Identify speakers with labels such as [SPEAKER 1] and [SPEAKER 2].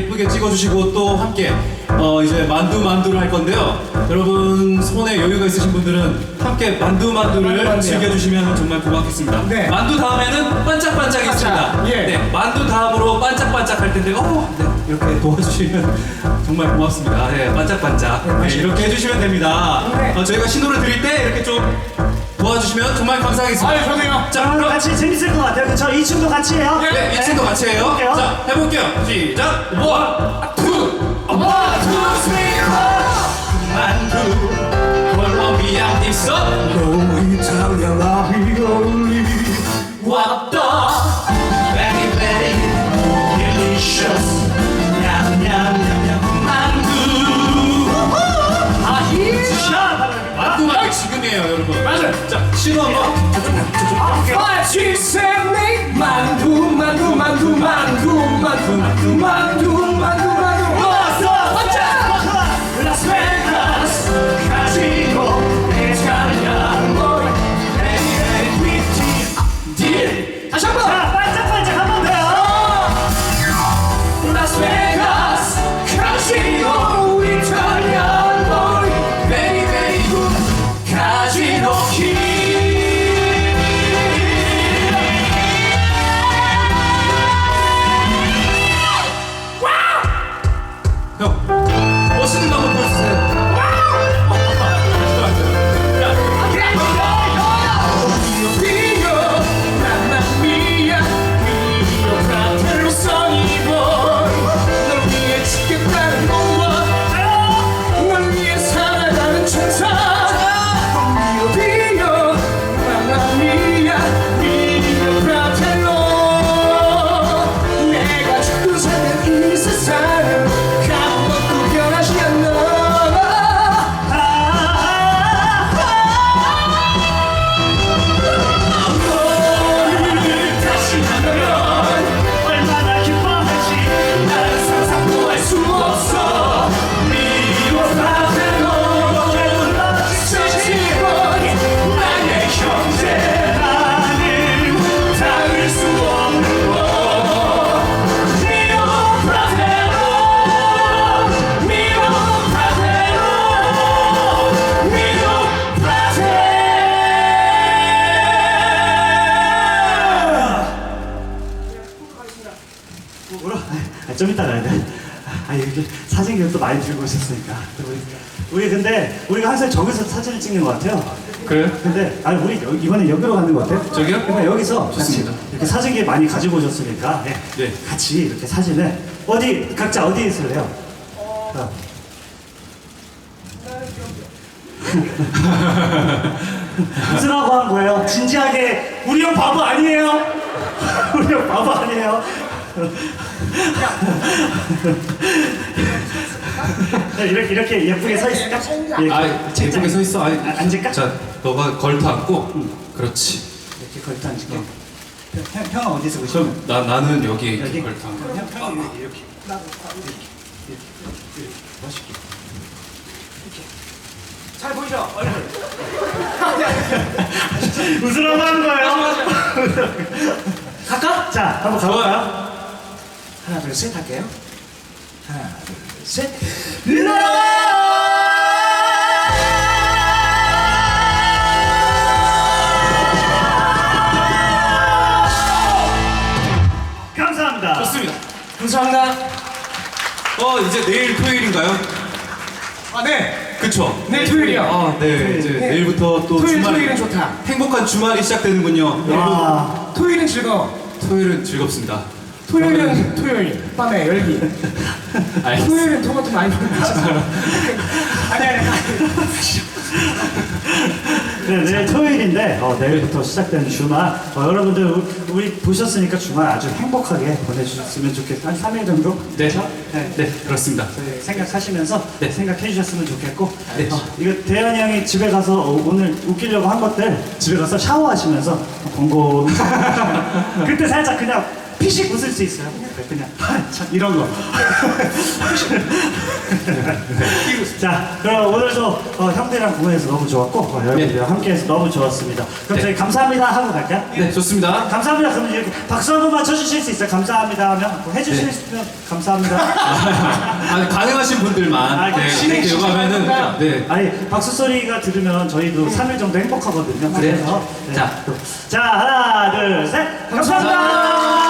[SPEAKER 1] 예쁘게 찍어주시고 또 함께 어 이제 만두 만두를 할 건데요. 여러분 손에 여유가 있으신 분들은 함께 만두 만두를
[SPEAKER 2] 만두 만두요.
[SPEAKER 1] 즐겨주시면 정말 고맙겠습니다.
[SPEAKER 2] 네.
[SPEAKER 1] 만두 다음에는 반짝반짝이 있습니다.
[SPEAKER 2] 예.
[SPEAKER 1] 네, 만두 다음으로 반짝반짝 할 텐데, 어, 네, 이렇게 도와주시면 정말 고맙습니다. 네, 반짝반짝. 네, 이렇게 해주시면 됩니다.
[SPEAKER 2] 네.
[SPEAKER 1] 어, 저희가 신호를 드릴 때 이렇게 좀 도와주시면 정말 감사하겠습니다.
[SPEAKER 2] 아유, 좋네요.
[SPEAKER 1] 자,
[SPEAKER 3] 오늘
[SPEAKER 1] 그럼
[SPEAKER 3] 같이 재밌을 것 같아요. 그쵸? 이 춤도 같이 해요.
[SPEAKER 1] 네, 이 친구 같이 해요.
[SPEAKER 3] 해볼게요.
[SPEAKER 1] 자, 해볼게요. 시작. 원, 투, 원, 투, 쓰리, 포. 만두, 콜롬비아 있어.
[SPEAKER 3] 이탈리아 라비
[SPEAKER 1] 지금이에요, 여러분.
[SPEAKER 2] 맞아요.
[SPEAKER 1] 자, 신호 한 번.
[SPEAKER 2] 만두 만두 만두 만두 만두 만두 만두
[SPEAKER 3] 사진 기록도 많이 들고 오셨으니까. 우리, 우리 근데 우리가 항상 저기서 사진을 찍는 것 같아요.
[SPEAKER 1] 그래요?
[SPEAKER 3] 근데 아니 우리 여- 이번에 여기로 가는 것 같아요.
[SPEAKER 1] 저기요?
[SPEAKER 3] 그러니까 여기서
[SPEAKER 1] 좋습니다.
[SPEAKER 3] 같이 이렇게 사진기 많이 가지고 오셨으니까 네.
[SPEAKER 1] 네.
[SPEAKER 3] 같이 이렇게 사진을 어디 각자 어디 있을래요? 어. 웃으라고 한 거예요. 진지하게 우리 형 바보 아니에요. 우리 형 바보 아니에요. 네, 이렇게 이렇게 예쁘게 서 있을까? 예,
[SPEAKER 1] 아, 예쁘게 서 있어. 아,
[SPEAKER 3] 아, 앉을까?
[SPEAKER 1] 자, 너가 걸터 앉고. 그렇지.
[SPEAKER 3] 이렇게 걸터 앉을게. 형, 형은 어디 쓰고 싶어?
[SPEAKER 1] 그럼 나 나는 여기 이렇게
[SPEAKER 3] 여기
[SPEAKER 1] 걸터 앉고.
[SPEAKER 3] 형, 형이 이렇게 이렇게 멋있게
[SPEAKER 2] 잘 보이죠? 얼굴
[SPEAKER 3] 웃으라고 하는 거예요. 갈까? 자, 한번 가볼까요? 하나, 둘, 셋 할게요. 하나, 둘, 셋. 감사합니다.
[SPEAKER 1] 좋습니다.
[SPEAKER 2] 감사합니다
[SPEAKER 1] 어, 이제 내일 토요일인가요?
[SPEAKER 2] 아 네
[SPEAKER 1] 그쵸?
[SPEAKER 2] 내일 토요일이요.
[SPEAKER 1] 아, 네. 이제
[SPEAKER 2] 네.
[SPEAKER 1] 내일부터 또
[SPEAKER 2] 토요일,
[SPEAKER 1] 주말이
[SPEAKER 2] 토요일은 좋다.
[SPEAKER 1] 행복한 주말이 시작되는군요. 여러분,
[SPEAKER 3] 와,
[SPEAKER 2] 토요일은 즐거워
[SPEAKER 1] 토요일은 즐겁습니다.
[SPEAKER 2] 토요일은 토요일 밤에 열기. 토요일은 토마토 많이 먹는 아니 아니 아니
[SPEAKER 3] 네, 내일 토요일인데 어, 내일부터 시작되는 주말 어, 여러분들 우- 우리 보셨으니까 주말 아주 행복하게 보내주셨으면 좋겠고 한 3일 정도
[SPEAKER 1] 네.
[SPEAKER 3] 그렇죠? 네.
[SPEAKER 1] 네, 그렇습니다.
[SPEAKER 3] 저희 생각하시면서
[SPEAKER 1] 네.
[SPEAKER 3] 생각해 주셨으면 좋겠고
[SPEAKER 1] 네.
[SPEAKER 3] 어, 이거 대현이 형이 집에 가서 어, 오늘 웃기려고 한 것들 집에 가서 샤워하시면서 공고 그때 살짝 그냥 피식 웃을 수 있어요. 그냥 참 이런 거. 자, 그럼 오늘도 어, 형들이랑 공연해서 너무 좋았고 어, 여러분들이랑 함께해서 너무 좋았습니다. 그럼
[SPEAKER 1] 네.
[SPEAKER 3] 저희 감사합니다 하고 갈까요?
[SPEAKER 1] 네, 좋습니다.
[SPEAKER 3] 감사합니다. 그러면 이렇게 박수 한 번만 쳐주실 수 있어요? 감사합니다 하면 뭐 해주실
[SPEAKER 1] 네.
[SPEAKER 3] 수 있으면 감사합니다.
[SPEAKER 1] 아, 가능하신 분들만
[SPEAKER 3] 아,
[SPEAKER 1] 네,
[SPEAKER 3] 신의
[SPEAKER 1] 이렇게
[SPEAKER 3] 시간
[SPEAKER 1] 요가면은
[SPEAKER 3] 해볼까요?
[SPEAKER 1] 네.
[SPEAKER 3] 아니 박수 소리가 들으면 저희도 3일 정도
[SPEAKER 1] 행복하거든요.
[SPEAKER 3] 그래서 네.
[SPEAKER 1] 자.
[SPEAKER 3] 자 하나 둘 셋 감사합니다.
[SPEAKER 1] 감사합니다.